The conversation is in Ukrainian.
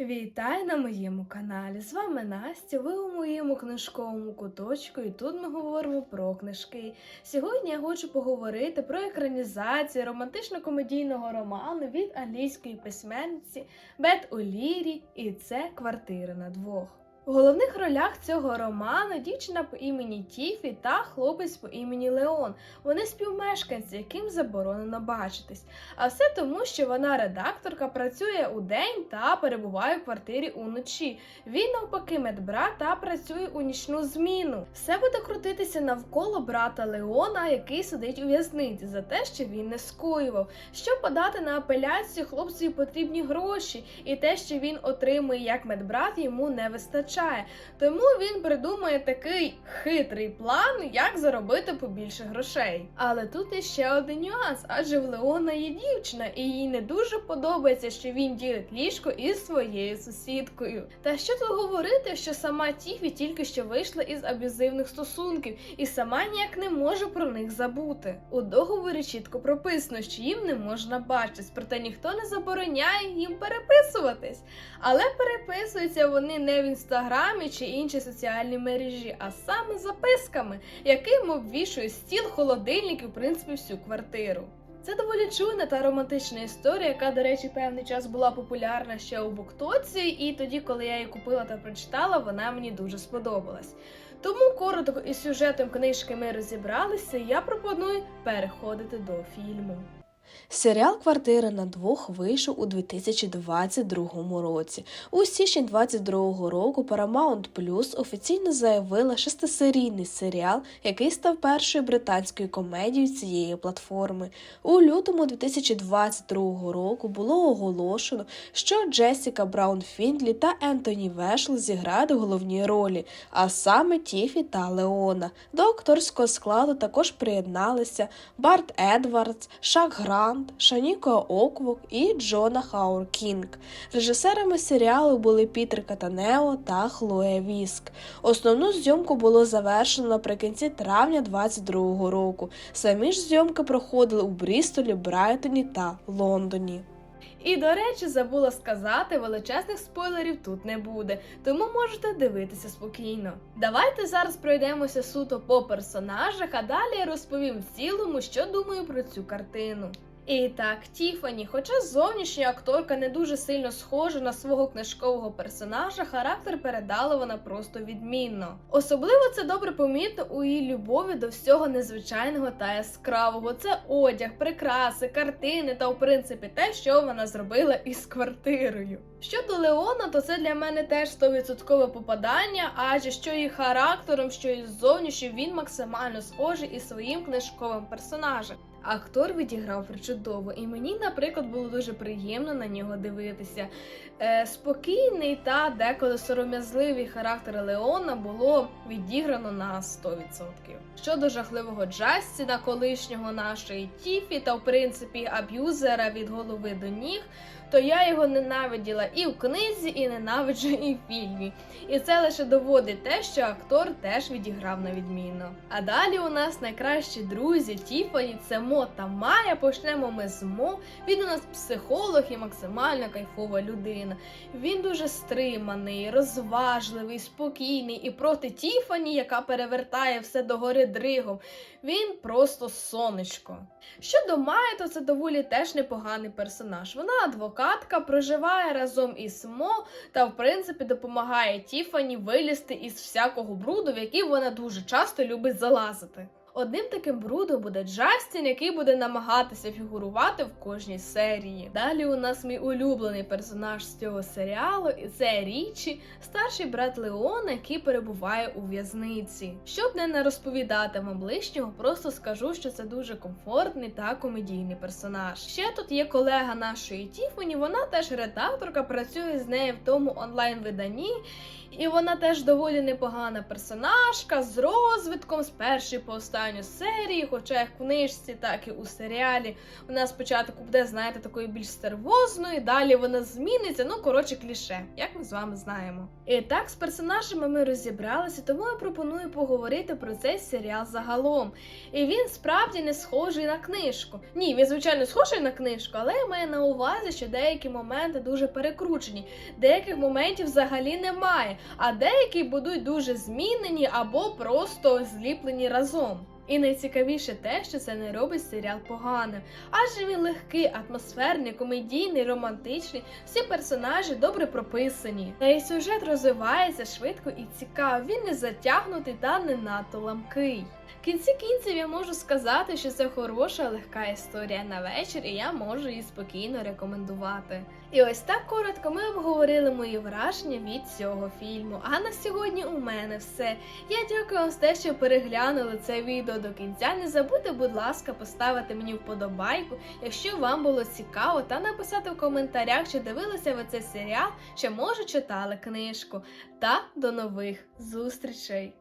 Вітаю на моєму каналі. З вами Настя. Ви у моєму книжковому куточку, і тут ми говоримо про книжки. Сьогодні я хочу поговорити про екранізацію романтично-комедійного роману від англійської письменниці Бет Олірі, і це квартира на двох. У головних ролях цього роману дівчина по імені Тіфі та хлопець по імені Леон. Вони співмешканці, яким заборонено бачитись. А все тому, що вона редакторка, працює у день та перебуває в квартирі уночі. Він навпаки медбрат та працює у нічну зміну. Все буде крутитися навколо брата Леона, який сидить у в'язниці за те, що він не скоював. Щоб подати на апеляцію, хлопцеві потрібні гроші, і те, що він отримує як медбрат, йому не вистачає. Тому він придумує такий хитрий план, як заробити побільше грошей. Але тут іще один нюанс, адже в Леона є дівчина, і їй не дуже подобається, що він ділить ліжко із своєю сусідкою. Та що тут говорити, що сама Тіфі тільки що вийшла із аб'юзивних стосунків і сама ніяк не може про них забути. У договорі чітко прописано, що їм не можна бачитись, проте ніхто не забороняє їм переписуватись. Але переписуються вони не в інстаграмі чи іншій соціальній мережі, а саме записками, яким обвішує стіл, холодильник і в принципі всю квартиру. Це доволі чуйна та романтична історія, яка, до речі, певний час була популярна ще у Буктоці, і тоді, коли я її купила та прочитала, вона мені дуже сподобалась. Тому коротко із сюжетом книжки ми розібралися, я пропоную переходити до фільму. Серіал Квартира на двох вийшов у 2022 році. У січні 2022 року Paramount Plus офіційно заявила шестисерійний серіал, який став першою британською комедією цієї платформи. У лютому 2022 року було оголошено, що Джесіка Браун Фіндлі та Ентоні Вешл зіграють головні ролі, а саме Тіфі та Леона. До акторського складу також приєдналися Барт Едвардс, Шак Грант, Шаніко Оквок і Джона Хаур Кінг. Режисерами серіалу були Пітер Катанео та Хлоя Віск. Основну зйомку було завершено наприкінці травня 2022 року. Самі ж зйомки проходили у Брістолі, Брайтоні та Лондоні. І, до речі, забула сказати, величезних спойлерів тут не буде, тому можете дивитися спокійно. Давайте зараз пройдемося суто по персонажах, а далі я розповім в цілому, що думаю про цю картину. І так, Тіфані, хоча зовнішня акторка не дуже сильно схожа на свого книжкового персонажа, характер передала вона просто відмінно. Особливо це добре помітно у її любові до всього незвичайного та яскравого. Це одяг, прикраси, картини та, в принципі, те, що вона зробила із квартирою. Щодо Леона, то це для мене теж 100% попадання, адже що і характером, що і зовнішньо він максимально схожий із своїм книжковим персонажем. Актор відіграв причудово, і мені, наприклад, було дуже приємно на нього дивитися. Е, спокійний та деколи сором'язливий характер Леона було відіграно на 100%. Щодо жахливого Джастіна, колишнього нашої Тіфі, та в принципі аб'юзера від голови до ніг, то я його ненавиділа і в книзі, і ненавиджу і в фільмі. І це лише доводить те, що актор теж відіграв на відмінно. А далі у нас найкращі друзі Тіфані це Мо та Майя. Почнемо ми з Мо. Він у нас психолог і максимально кайфова людина. Він дуже стриманий, розважливий, спокійний і проти Тіфані, яка перевертає все догори дригом. Він просто сонечко. Щодо Майи, то це доволі теж непоганий персонаж. Вона адвокатка, проживає разом із Мо та, в принципі, допомагає Тіфані вилізти із всякого бруду, в який вона дуже часто любить залазити. Одним таким брудом буде Джастін, який буде намагатися фігурувати в кожній серії. Далі у нас мій улюблений персонаж з цього серіалу, і це Річі, старший брат Леона, який перебуває у в'язниці. Щоб не нарозповідати вам ближнього, просто скажу, що це дуже комфортний та комедійний персонаж. Ще тут є колега нашої Тіфані, вона теж редакторка, працює з нею в тому онлайн-виданні. І вона теж доволі непогана персонажка з розвитком з першої по останню серії, хоча як в книжці, так і у серіалі. Вона спочатку буде, знаєте, такою більш стервозною, далі вона зміниться. Ну, коротше, кліше, як ми з вами знаємо. І так, з персонажами ми розібралися, тому я пропоную поговорити про цей серіал загалом. І він справді не схожий на книжку. Ні, він звичайно схожий на книжку, але я маю на увазі, що деякі моменти дуже перекручені, деяких моментів взагалі немає, а деякі будуть дуже змінені або просто зліплені разом. І найцікавіше те, що це не робить серіал поганим, адже він легкий, атмосферний, комедійний, романтичний, всі персонажі добре прописані. Та й сюжет розвивається швидко і цікаво. Він не затягнутий та не надто ламкий. В кінці кінців я можу сказати, що це хороша легка історія на вечір, і я можу її спокійно рекомендувати. І ось так коротко ми обговорили мої враження від цього фільму. А на сьогодні у мене все. Я дякую вам за те, що переглянули це відео до кінця. Не забудьте, будь ласка, поставити мені вподобайку, якщо вам було цікаво, та написати в коментарях, чи дивилися ви цей серіал, чи може читали книжку. Та до нових зустрічей!